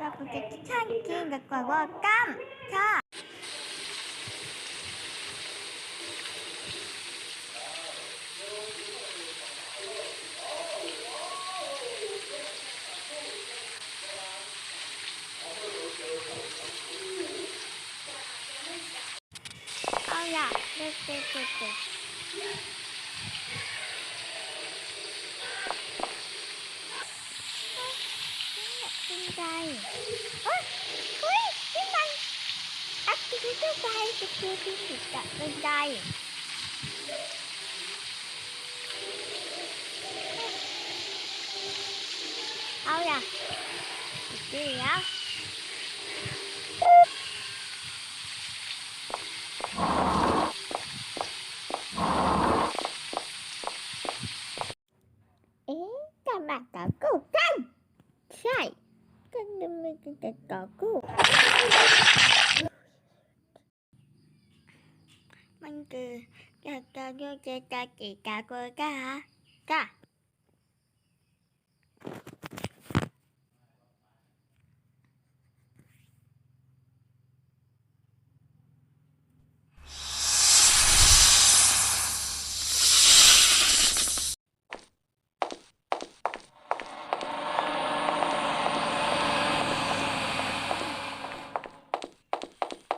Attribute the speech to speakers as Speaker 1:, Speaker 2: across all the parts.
Speaker 1: จะช่างกินกับกว่ากั้มค่ะเอาล่ะเด็กเด็กเด็กเด็กจริงใจเฮ้ยเฮ้ยนี่มันแอคทิวิตี้ใจะคือที่ติดกับจริงใจเอาล่ะเดี๋ยวเอ๊ะจะมาต่อกู้กันใช่ก็นึกว่จะต่อกู้มันคือ จะจะจะจะจะกี่กากูกะฮะกะ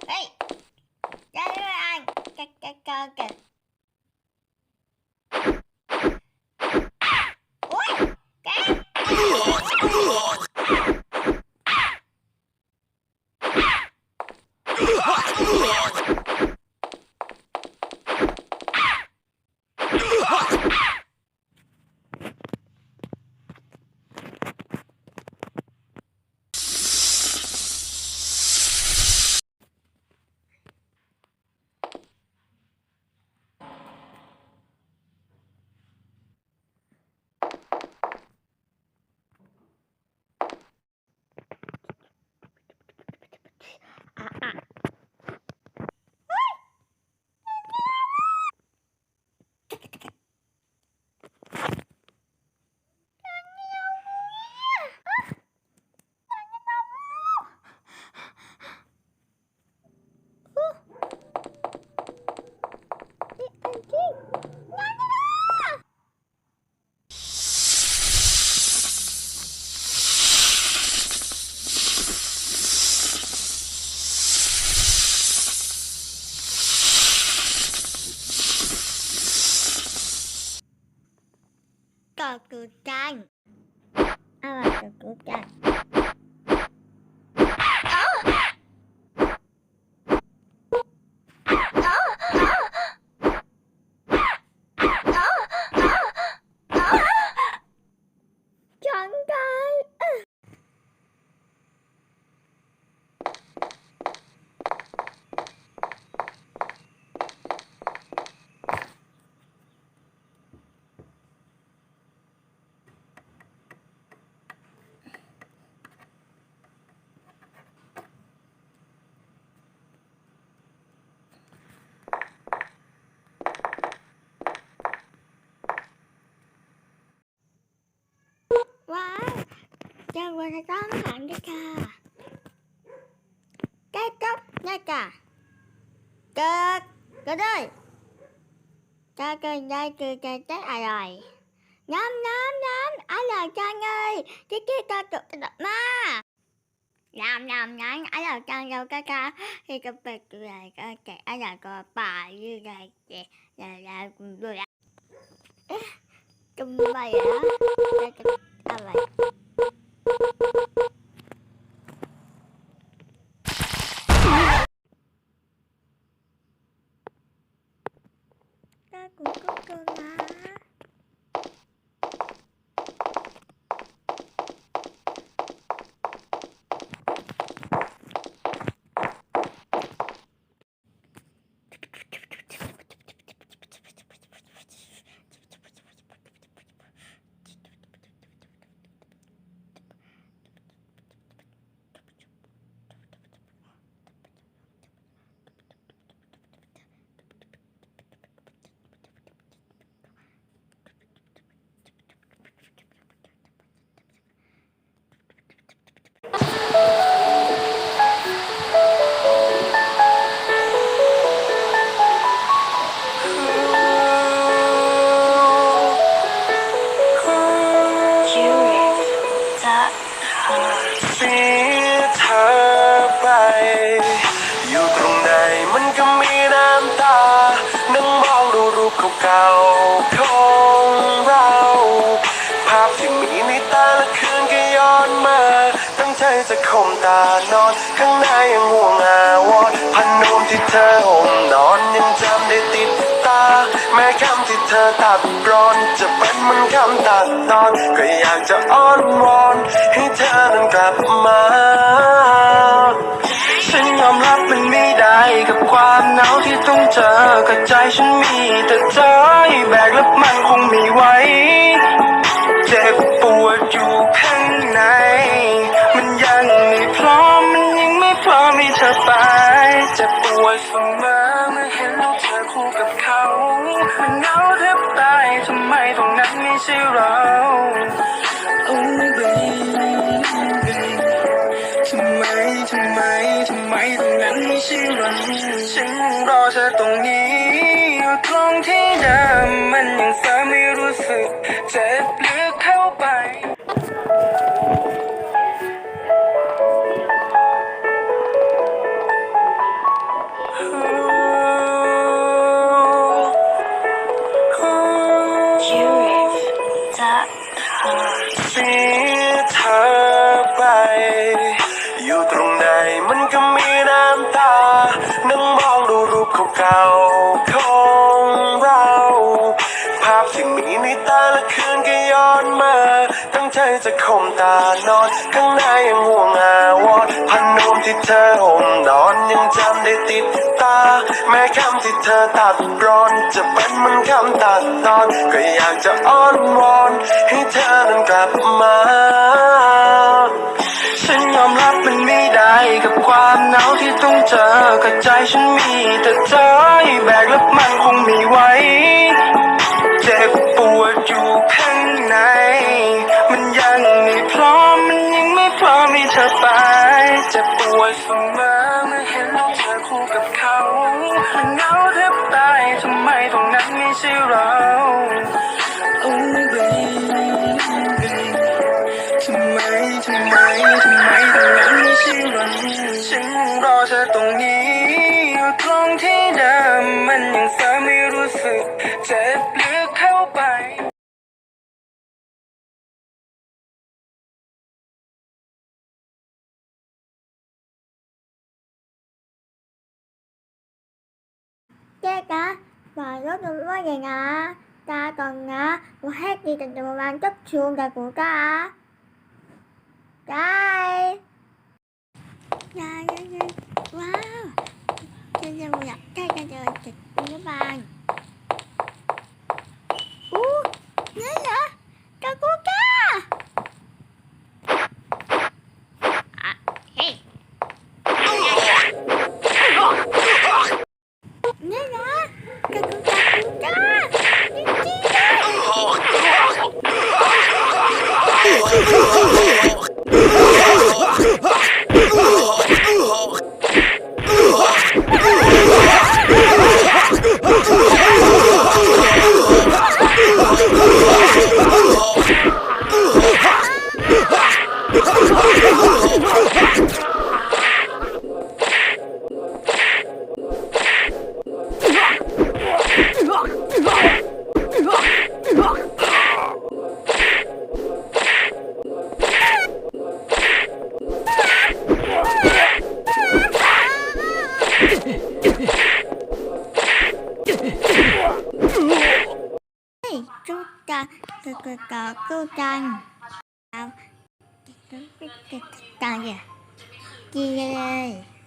Speaker 1: เฮ้ยจะไม่อ่านกะกะกะกะโอ๊ยแกอะอะนี่อันจริงนั่นน่ะ ก็กูกันอะไรก็กูกันจังกันว้าว จังวันต้องหันด้วยค่ะได้จ๊บได้จ้ะเกิดก็ได้จะเกินได้คือจะได้อร่อยน้ำน้ำน้ำอร่อยจังเลยที่ที่ตาตุกตะมาน้ำน้ำน้ำอร่อยจังเลยก็ค่ะที่จะเป็ดอะไรก็แกอร่อยก็ป่าอยู่ไงเจ๊แล้วแล้วดูแลเอ๊ะทำไมอะจะอะไร 大狗狗狗
Speaker 2: 啦！ เก่าๆของเรา ภาพที่มีในตาละคืนก็ย้อนมา ตั้งใจจะข่มตานอน ข้างในยังห่วงอาวรณ์พันนมที่เธอห่มนอนยังจำได้ติดตา แม้คำที่เธอตัดร้อน จะเป็นมันคำตัดตอน ก็อยากจะอ้อนวอน ให้เธอนั้นกลับมา กับความหนาวที่ต้องเจอกับใจฉันมีแต่เธอแบกแล้วมันคงไม่ไหวเจ็บปวดอยู่ข้างใน มันยังไม่พร้อม มันยังไม่พร้อมให้เธอไปเจ็บปวดเสมอเมื่อเห็นลูกเธอคู่กับเขา มันเหงาแทบตายทำไมตรงนั้นไม่ใช่เรา Oh baby รงนั้นไม่ใช่เราฉันรอเธอตรงนี้ อยู่ตรงที่เดิมมันยังเสไม่รู้สึกเจ็บลึกเข้าไปเสียเธอไป อยู่ตรง เก่าๆของเรา ภาพที่มีในตาละคืนก็ย้อนมา ตั้งใจจะข่มตานอน ข้างในยังห่วงอาวรณ์พันนมที่เธอห่มนอนยังจำได้ติดตา แม้คำที่เธอตัดร้อน จะเป็นเหมันคำตัดตอน ก็อยากจะอ้อนวอน ให้เธอนั้นกลับมา ฉันยอมรับมันไม่ได้กับความหนาวที่ต้องเจอกับใจฉันมีแต่เธอแบกแล้วมันคงไม่ไหวเจ็บปวดอยู่ข้างใน มันยังไม่พร้อมมันยังไม่พร้อมให้เธอไปเจ็บปวดเสมอเมื่อเห็นลูกเธอคู่กับเขา มันเหงาแทบตายทำไมตรงนั้นไม่ใช่เรา Oh baby ทำไมทำไม อเธอตรงนี้ อยู่ตรงที่เดิมมันยังเสไม่รู้สึกเจ็บลึกเข้าไป
Speaker 1: Chết á, rồi rốt được quá vậy nè Ta còn nè, một hát đi tình tình ว้าวจะอยากได้จะเจอจุดอนุบาล จะต่อสู้กันครับจะต่อสู้กันจีเลย